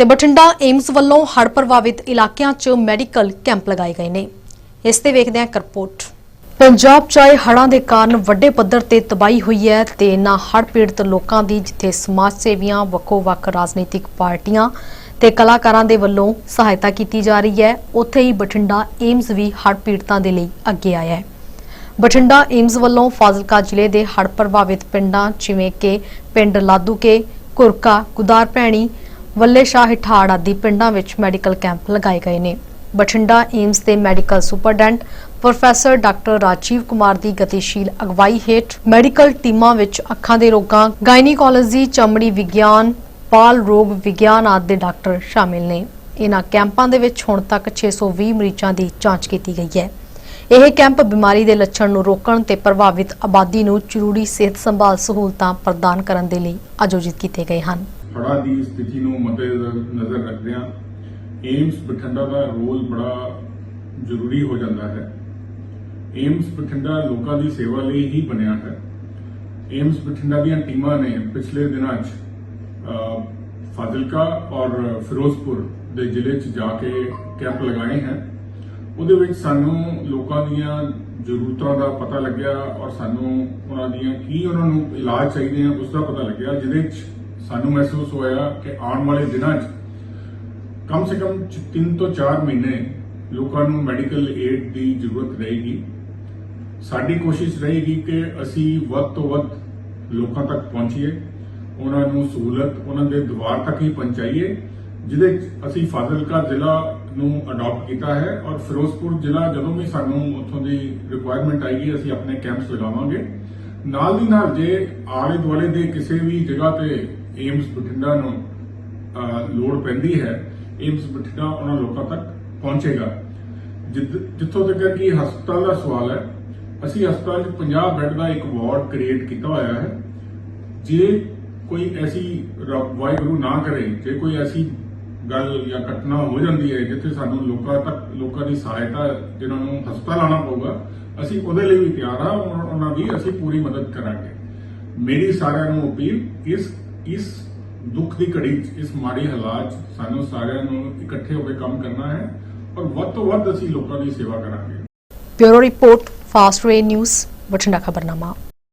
ਤੇ ਬਠਿੰਡਾ ਏਮਸ ਵੱਲੋਂ ਹੜ੍ਹ ਪ੍ਰਭਾਵਿਤ ਇਲਾਕਿਆਂ 'ਚ ਮੈਡੀਕਲ ਕੈਂਪ ਲਗਾਏ ਗਏ ਨੇ। ਇਸ ਤੇ ਵੇਖਦੇ ਹਾਂ ਇੱਕ ਰਿਪੋਰਟ। ਪੰਜਾਬ 'ਚ ਆਏ ਹੜ੍ਹਾਂ ਦੇ ਕਾਰਨ ਵੱਡੇ ਪੱਧਰ ਤੇ ਤਬਾਹੀ ਹੋਈ ਹੈ ਤੇ ਇਨ੍ਹਾਂ ਹੜ੍ਹ ਪੀੜਤ ਲੋਕਾਂ ਦੀ ਜਿੱਥੇ ਸਮਾਜ ਸੇਵੀਆਂ, ਵੱਖੋ-ਵੱਖ ਰਾਜਨੀਤਿਕ ਪਾਰਟੀਆਂ ਤੇ ਕਲਾਕਾਰਾਂ ਦੇ ਵੱਲੋਂ ਸਹਾਇਤਾ ਕੀਤੀ ਜਾ ਰਹੀ ਹੈ, ਉੱਥੇ ਹੀ ਬਠਿੰਡਾ ਏਮਸ ਵੀ ਹੜ੍ਹ ਪੀੜਤਾਂ ਦੇ ਲਈ ਅੱਗੇ ਆਇਆ ਹੈ। ਬਠਿੰਡਾ ਏਮਸ ਵੱਲੋਂ ਫਾਜ਼ਿਲਕਾ ਜ਼ਿਲ੍ਹੇ ਦੇ ਹੜ੍ਹ ਪ੍ਰਭਾਵਿਤ ਪਿੰਡਾਂ ਜਿਵੇਂ ਕਿ ਪਿੰਡ ਲਾਦੂਕੇ ਕੁਰਕਾ ਗੁਦਾਰ ਭੈਣੀ ਵੱਲੇ ਸ਼ਾਹ ਹਿਠਾੜ ਆਦਿ ਪਿੰਡਾਂ ਵਿੱਚ ਮੈਡੀਕਲ ਕੈਂਪ ਲਗਾਏ ਗਏ ਨੇ। ਬਠਿੰਡਾ, ਏਮਸ ਦੇ medical superintendent professor doctor Rajiv Kumar ਦੀ ਗਤੀਸ਼ੀਲ ਅਗਵਾਈ ਹੇਠ ਮੈਡੀਕਲ ਟੀਮਾਂ ਵਿੱਚ ਅੱਖਾਂ ਦੇ ਰੋਗਾਂ, ਗਾਇਨੀਕੋਲੋਜੀ, ਚਮੜੀ ਵਿਗਿਆਨ ਬਾਲ ਰੋਗ ਵਿਗਿਆਨ ਆਦਿ ਦੇ ਡਾਕਟਰ ਸ਼ਾਮਿਲ ਨੇ। ਇਹਨਾਂ ਕੈਂਪਾਂ ਦੇ ਵਿੱਚ ਹੁਣ ਤੱਕ 620 ਮਰੀਜ਼ਾਂ ਦੀ ਜਾਂਚ ਕੀਤੀ ਗਈ ਹੈ। ਇਹ ਕੈਂਪ ਬਿਮਾਰੀ ਦੇ ਲੱਛਣ ਨੂੰ ਰੋਕਣ ਤੇ ਪ੍ਰਭਾਵਿਤ ਆਬਾਦੀ ਨੂੰ ਜ਼ਰੂਰੀ ਸਿਹਤ ਸੰਭਾਲ ਸਹੂਲਤਾਂ ਪ੍ਰਦਾਨ ਕਰਨ ਦੇ ਲਈ ਆਯੋਜਿਤ ਕੀਤੇ ਗਏ ਹਨ। ਹੜ੍ਹਾਂ ਦੀ ਸਥਿਤੀ ਨੂੰ ਮੱਦੇਨਜ਼ਰ ਰੱਖਦਿਆਂ ਏਮਸ ਬਠਿੰਡਾ ਦਾ ਰੋਲ ਬੜਾ ਜ਼ਰੂਰੀ ਹੋ ਜਾਂਦਾ ਹੈ। ਏਮਸ ਬਠਿੰਡਾ ਲੋਕਾਂ ਦੀ ਸੇਵਾ ਲਈ ਹੀ ਬਣਿਆ ਹੈ। ਏਮਸ ਬਠਿੰਡਾ ਦੀਆਂ ਟੀਮਾਂ ਨੇ ਪਿਛਲੇ ਦਿਨਾਂ 'ਚ ਫਾਜ਼ਿਲਕਾ ਔਰ ਫਿਰੋਜ਼ਪੁਰ ਦੇ ਜ਼ਿਲ੍ਹੇ 'ਚ ਜਾ ਕੇ ਕੈਂਪ ਲਗਾਏ ਹਨ ਉਹਦੇ ਵਿੱਚ ਸਾਨੂੰ ਲੋਕਾਂ ਦੀਆਂ ਜ਼ਰੂਰਤਾਂ ਦਾ ਪਤਾ ਲੱਗਿਆ ਔਰ ਸਾਨੂੰ ਉਹਨਾਂ ਦੀਆਂ ਕੀ ਉਹਨਾਂ ਨੂੰ ਇਲਾਜ ਚਾਹੀਦੇ ਆ, ਉਸ ਦਾ ਪਤਾ ਲੱਗਿਆ, ਜਿਹਦੇ 'ਚ ਸਾਨੂੰ ਮਹਿਸੂਸ ਹੋਇਆ ਕਿ ਆਉਣ ਵਾਲੇ ਦਿਨਾਂ 'ਚ ਕਮ ਸੇ ਕਮ 3 ਤੋਂ 4 ਮਹੀਨੇ ਲੋਕਾਂ ਨੂੰ ਮੈਡੀਕਲ ਏਡ ਦੀ ਜ਼ਰੂਰਤ ਰਹੇਗੀ। ਸਾਡੀ ਕੋਸ਼ਿਸ਼ ਰਹੇਗੀ ਕਿ ਅਸੀਂ ਵੱਧ ਤੋਂ ਵੱਧ ਲੋਕਾਂ ਤੱਕ ਪਹੁੰਚੀਏ, ਉਹਨਾਂ ਨੂੰ ਸਹੂਲਤ ਉਹਨਾਂ ਦੇ ਦੁਆਰ ਤੱਕ ਹੀ ਪਹੁੰਚਾਈਏ, ਜਿਹਦੇ 'ਚ ਅਸੀਂ ਫਾਜ਼ਿਲਕਾ ਜ਼ਿਲ੍ਹਾ ਨੂੰ ਅਡਾਪਟ ਕੀਤਾ ਹੈ ਔਰ ਫਿਰੋਜ਼ਪੁਰ ਜ਼ਿਲ੍ਹਾ ਜਦੋਂ ਵੀ ਸਾਨੂੰ ਉੱਥੋਂ ਦੀ ਰਿਕੁਆਇਰਮੈਂਟ ਆਏਗੀ, ਅਸੀਂ ਆਪਣੇ ਕੈਂਪਸ ਲਗਾਵਾਂਗੇ। ਨਾਲ ਦੀ ਨਾਲ ਜੇ ਆਲੇ ਦੁਆਲੇ ਦੇ ਕਿਸੇ ਵੀ ਜਗ੍ਹਾ ਤੇ ਏਮਸ ਬਠਿੰਡਾ ਨੂੰ ਲੋੜ ਪੈਂਦੀ ਹੈ, ਏਮਸ ਬਠਿੰਡਾ ਉਹਨਾਂ ਲੋਕਾਂ ਤੱਕ ਪਹੁੰਚੇਗਾ। ਜਿੱਦ- ਜਿੱਥੋਂ ਤੱਕ ਕਿ ਹਸਪਤਾਲ ਦਾ ਸਵਾਲ ਹੈ, ਅਸੀਂ ਹਸਪਤਾਲ 'ਚ 50 ਬੈੱਡ ਦਾ ਇੱਕ ਵਾਰਡ ਕ੍ਰੀਏਟ ਕੀਤਾ ਹੋਇਆ ਹੈ। ਜੇ ਕੋਈ ਐਸੀ ਰੱਬ, ਵਾਹਿਗੁਰੂ ਨਾ ਕਰੇ, ਜੇ ਕੋਈ ਐਸੀ ਗੱਲ ਜਾਂ ਘਟਨਾ ਹੋ ਜਾਂਦੀ ਹੈ, ਜਿੱਥੇ ਸਾਨੂੰ ਲੋਕਾਂ ਤੱਕ, ਲੋਕਾਂ ਦੀ ਸਹਾਇਤਾ ਜਿਹਨਾਂ ਨੂੰ ਹਸਪਤਾਲ ਆਉਣਾ ਪਊਗਾ, ਅਸੀਂ ਉਹਦੇ ਲਈ ਵੀ ਤਿਆਰ ਹਾਂ ਔਰ ਉਹਨਾਂ ਦੀ ਅਸੀਂ ਪੂਰੀ ਮਦਦ ਕਰਾਂਗੇ। ਮੇਰੀ ਸਾਰਿਆਂ ਨੂੰ ਅਪੀਲ, ਇਸ ਇਸ ਦੁੱਖ ਦੀ ਘੜੀ 'ਚ, ਇਸ ਮਾੜੀ ਹਾਲਾਤ 'ਚ ਸਾਨੂੰ ਸਾਰਿਆਂ ਨੂੰ ਇਕੱਠੇ ਹੋ ਕੇ ਕੰਮ ਕਰਨਾ ਹੈ ਔਰ ਵੱਧ ਤੋਂ ਵੱਧ ਅਸੀਂ ਲੋਕਾਂ ਦੀ ਸੇਵਾ ਕਰਾਂਗੇ। Bureau report, fast way news, Bathinda ਖਬਰਨਾਮਾ।